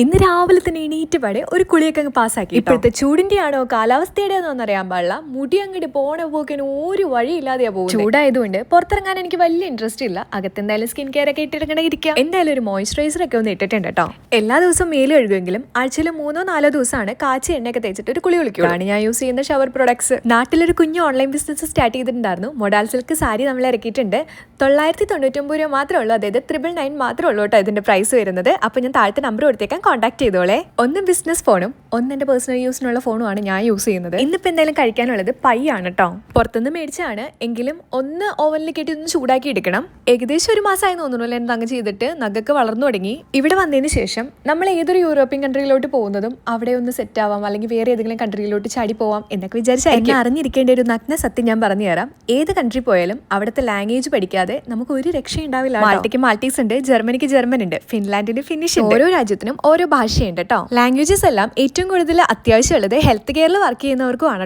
ഇന്ന് രാവിലെ തന്നെ എണീറ്റ് പാടെ ഒരു കുളിയൊക്കെ അങ്ങ് പാസ്സാക്കി ഇപ്പോഴത്തെ ചൂടിന്റെ ആണോ കാലാവസ്ഥയുടെ ആണോ എന്നറിയാൻ പാടില്ല മുടി അങ്ങോട്ട് പോണ പോക്കിന് ഒരു വഴിയില്ലാതെയാ പോകും ചൂടായതുകൊണ്ട് പുറത്തിറങ്ങാൻ എനിക്ക് വലിയ ഇൻട്രസ്റ്റ് ഇല്ല. അകത്ത് എന്തായാലും സ്കിൻ കെയർ ഒക്കെ ഇട്ടിട്ട് ഇരിക്കാം. എന്തായാലും ഒരു മോയ്സ്ചറൈസർ ഒക്കെ ഒന്ന് ഇട്ടിട്ടുണ്ട് കേട്ടോ. എല്ലാ ദിവസവും മേൽ കഴുകുമെങ്കിലും ആഴ്ചയിൽ മൂന്നോ നാലോ ദിവസമാണ് കാച്ചി എണ്ണയൊക്കെ തേച്ചിട്ട് ഒരു കുളി കുളിക്കും ആണ് ഞാൻ യൂസ് ചെയ്യുന്ന ഷവർ പ്രൊഡക്ട്സ് നാട്ടിലൊരു കുഞ്ഞു ഓൺലൈൻ ബിസിനസ് സ്റ്റാർട്ട് ചെയ്തിട്ടുണ്ടായിരുന്നു. മൊഡാൽ സിൽക്ക് സാരി നമ്മൾ ഇറക്കിയിട്ടുണ്ട്. തൊള്ളായിരത്തി തൊണ്ണൂറ്റൊമ്പത് രൂപ മാത്രമേ ഉള്ളൂ. അതായത് ത്രിബിൾ നയൻ മാത്രമേ ഉള്ളൂ കേട്ടോ ഇതിന്റെ പ്രൈസ് വരുന്നത്. അപ്പൊ ഞാൻ താഴത്തെ നമ്പർ കൊടുത്തേക്കാൻ കോൺടാക്ട് ചെയ്തോളെ. ഒന്ന് ബിസിനസ് ഫോണും ഒന്ന് എന്റെ പേഴ്സണൽ യൂസിനുള്ള ഫോണുമാണ് ഞാൻ യൂസ് ചെയ്യുന്നത്. ഇന്നിപ്പോ എന്തായാലും കഴിക്കാനുള്ളത് പൈ ആണ് കേട്ടോ പുറത്തുനിന്ന് മേടിച്ചാണ് എങ്കിലും ഒന്ന് ഓവനിൽ കെട്ടി ഒന്ന് ചൂടാക്കി എടുക്കണം. ഏകദേശം ഒരു മാസമായി തോന്നുന്നു അല്ലേ എന്താ ചെയ്തിട്ട് നഗക്ക് വളർന്നു തുടങ്ങി. ഇവിടെ വന്നതിന് ശേഷം നമ്മൾ ഏതൊരു യൂറോപ്യൻ കൺട്രിയിലോട്ട് പോകുന്നതും അവിടെ ഒന്ന് സെറ്റ് ആവാം അല്ലെങ്കിൽ വേറെ ഏതെങ്കിലും കൺട്രിയിലോട്ട് ചാടി പോവാം എന്നൊക്കെ വിചാരിച്ചായിരിക്കും അറിഞ്ഞിരിക്കേണ്ട ഒരു നഗ്ന സത്യം ഞാൻ പറഞ്ഞു തരാം. ഏത് കൺട്രി പോയാലും അവിടുത്തെ ലാംഗ്വേജ് പഠിക്കാതെ നമുക്ക് ഒരു രക്ഷ ഉണ്ടാവില്ല മാൾട്ടയ്ക്ക് മാൾട്ടീസ് ഉണ്ട് ജർമ്മനിക്ക് ജർമ്മൻ ഉണ്ട് ഫിൻലാൻഡിന് ഫിനിഷ് ഓരോ രാജ്യത്തിനും ഓരോ ഭാഷയുണ്ട് കേട്ടോ. ലാംഗ്വേജസ് എല്ലാം ഏറ്റവും കൂടുതൽ അത്യാവശ്യമുള്ളത് ഹെൽത്ത് കെയറിൽ വർക്ക് ചെയ്യുന്നവർക്കുമാണ്